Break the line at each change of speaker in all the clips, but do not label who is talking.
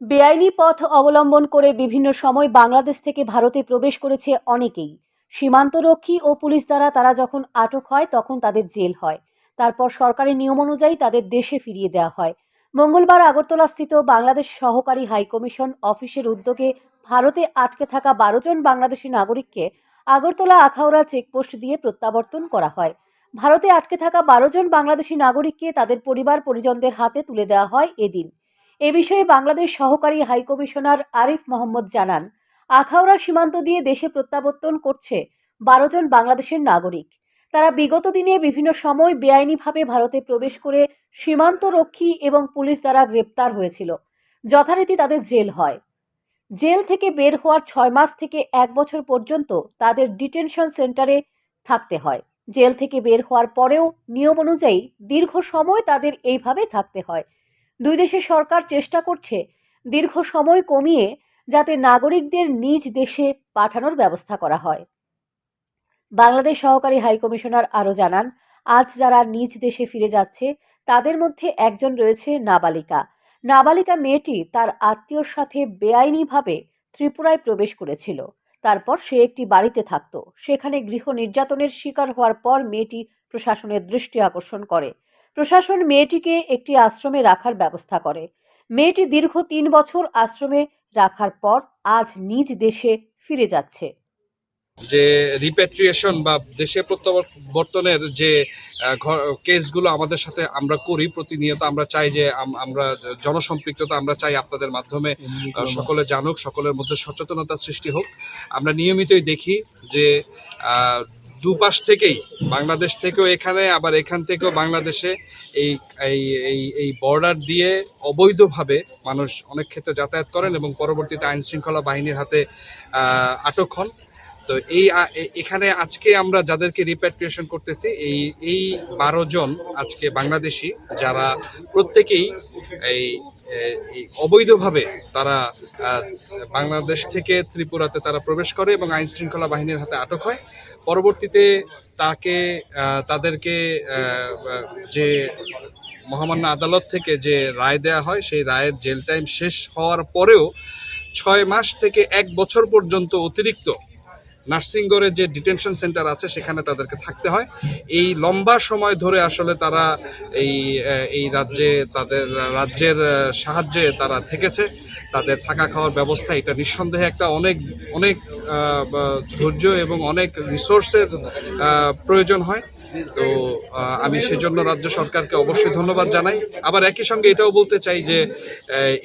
বেআইনি পথ অবলম্বন করে বিভিন্ন সময় বাংলাদেশ থেকে ভারতে প্রবেশ করেছে অনেকেই। সীমান্তরক্ষী ও পুলিশ দ্বারা তারা যখন আটক হয়, তখন তাদের জেল হয়। তারপর সরকারি নিয়ম অনুযায়ী তাদের দেশে ফিরিয়ে দেওয়া হয়। মঙ্গলবার আগরতলাস্থিত বাংলাদেশ সহকারী হাইকমিশন অফিসের উদ্যোগে ভারতে আটকে থাকা বারো জন বাংলাদেশি নাগরিককে আগরতলা আখাউড়া চেকপোস্ট দিয়ে প্রত্যাবর্তন করা হয়। ভারতে আটকে থাকা বারো জন বাংলাদেশি নাগরিককে তাদের পরিবার পরিজনদের হাতে তুলে দেওয়া হয় এদিন। এ বিষয়ে বাংলাদেশ সহকারী হাইকমিশনার আরিফ মোহাম্মদ জানান, আখাউড়া সীমান্ত দিয়ে দেশে প্রত্যাবর্তন করছে বারো জন বাংলাদেশের নাগরিক। তারা বিগত দিনে বিভিন্ন সময় বেআইনিভাবে ভারতে প্রবেশ করে সীমান্ত রক্ষী এবং পুলিশ দ্বারা গ্রেপ্তার হয়েছিল। যথারীতি তাদের জেল হয়। জেল থেকে বের হওয়ার ছয় মাস থেকে এক বছর পর্যন্ত তাদের ডিটেনশন সেন্টারে থাকতে হয়। জেল থেকে বের হওয়ার পরেও নিয়ম অনুযায়ী দীর্ঘ সময় তাদের এইভাবে থাকতে হয়। দুই দেশের সরকার চেষ্টা করছে দীর্ঘ সময় কমিয়ে যাতে নাগরিকদের নিজ দেশে পাঠানোর ব্যবস্থা করা হয়। বাংলাদেশ সহকারী হাইকমিশনার আরও জানান, আজ যারা নিজ দেশে ফিরে যাচ্ছে, তাদের মধ্যে একজন রয়েছে নাবালিকা। নাবালিকা মেয়েটি তার আত্মীয়র সাথে বেআইনিভাবে ত্রিপুরায় প্রবেশ করেছিল। তারপর সে একটি বাড়িতে থাকত। সেখানে গৃহ নির্যাতনের শিকার হওয়ার পর মেয়েটি প্রশাসনের দৃষ্টি আকর্ষণ করে। প্রশাসন মেয়েটিকে একটি আশ্রমে রাখার ব্যবস্থা করে। মেয়েটি দীর্ঘ তিন বছর আশ্রমে রাখার পর আজ নিজ দেশে ফিরে যাচ্ছে।
যে রিপ্যাট্রিয়েশন বা দেশে প্রত্যাবর্তনের যে কেসগুলো আমাদের সাথে আমরা করি প্রতিনিয়ত আমরা চাই যে আমরা জনসম্পৃক্ততা আমরা চাই আপনাদের মাধ্যমে সকলে জানুক সকলের মধ্যে সচেতনতা সৃষ্টি হোক। আমরা নিয়মিতই দেখি যে আহ, দুপাশ থেকেই, বাংলাদেশ থেকেও এখানে, আবার এখান থেকেও বাংলাদেশে এই এই এই বর্ডার দিয়ে অবৈধভাবে মানুষ অনেক ক্ষেত্রে যাতায়াত করেন এবং পরবর্তীতে আইন শৃঙ্খলা বাহিনীর হাতে আটক হন। তো এই এখানে আজকে আমরা যাদেরকে রিপ্যাট্রিয়েশন করতেছি, এই এই বারো জন আজকে বাংলাদেশি যারা প্রত্যেকেই এই অবৈধভাবে তারা বাংলাদেশ থেকে ত্রিপুরাতে তারা প্রবেশ করে এবং আইন শৃঙ্খলা বাহিনীর হাতে আটক হয়। পরবর্তীতে তাকে তাদেরকে যে মহামান্য আদালত থেকে যে রায় দেয়া হয়, সেই রায়ের জেল টাইম শেষ হওয়ার পরেও ছয় মাস থেকে এক বছর পর্যন্ত অতিরিক্ত নার্সিংগড়ে যে ডিটেনশন সেন্টার আছে, সেখানে তাদেরকে থাকতে হয়। এই লম্বা সময় ধরে আসলে তারা এই এই রাজ্যে, তাদের রাজ্যের সাহায্যে তারা থেকেছে। তাদের থাকা খাওয়ার ব্যবস্থা এটা নিঃসন্দেহে একটা অনেক অনেক ধৈর্য এবং অনেক রিসোর্সের প্রয়োজন হয়। তো আমি সেজন্য রাজ্য সরকারকে অবশ্যই ধন্যবাদ জানাই। আবার একই সঙ্গে এটাও বলতে চাই যে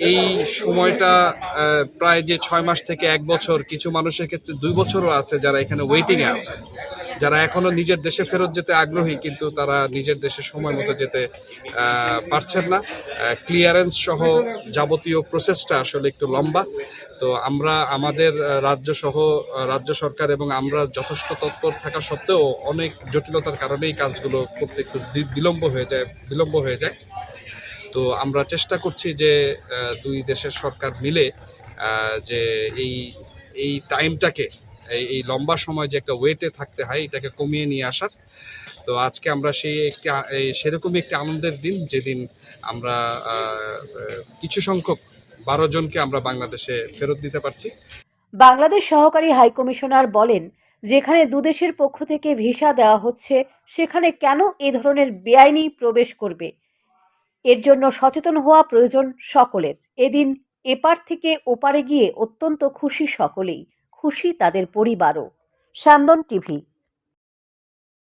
এই সময়টা প্রায় যে ছয় মাস থেকে এক বছর, কিছু মানুষের ক্ষেত্রে দুই বছরও আছে যারা এখানে ওয়েটিংয়ে আছে। যারা এখনও নিজের দেশে ফেরত যেতে আগ্রহী, কিন্তু তারা নিজের দেশে সময় মতো যেতে পারছেন না। ক্লিয়ারেন্স সহ যাবতীয় প্রসেসটা আসলে একটু লম্বা। তো আমরা আমাদের রাজ্য সহ রাজ্য সরকার এবং আমরা যথেষ্ট তৎপর থাকা সত্ত্বেও অনেক জটিলতার কারণে এই কাজগুলো করতে একটু বিলম্ব হয়ে যায়, বিলম্ব হয়ে যায়। তো আমরা চেষ্টা করছি যে দুই দেশের সরকার মিলে যে এই এই টাইমটাকে, এই লম্বা সময় যে একটা ওয়েটে থাকতে হয়, এটাকে কমিয়ে নিয়ে আসার। তো আজকে আমরা সেই একটি সেরকমই একটি আনন্দের দিন, যেদিন আমরা কিছু সংখ্যক বারো জনকে আমরা বাংলাদেশে ফেরত দিতে পারছি।
বাংলাদেশ সহকারী হাইকমিশনার বলেন, যেখানে দুদেশের পক্ষ থেকে ভিসা দেওয়া হচ্ছে, সেখানে কেন এ ধরনের বেআইনি প্রবেশ করবে? এর জন্য সচেতন হওয়া প্রয়োজন সকলের। এদিন এপার থেকে ওপারে গিয়ে অত্যন্ত খুশি সকলেই। খুশি তাদের পরিবারও। স্যান্দন টিভি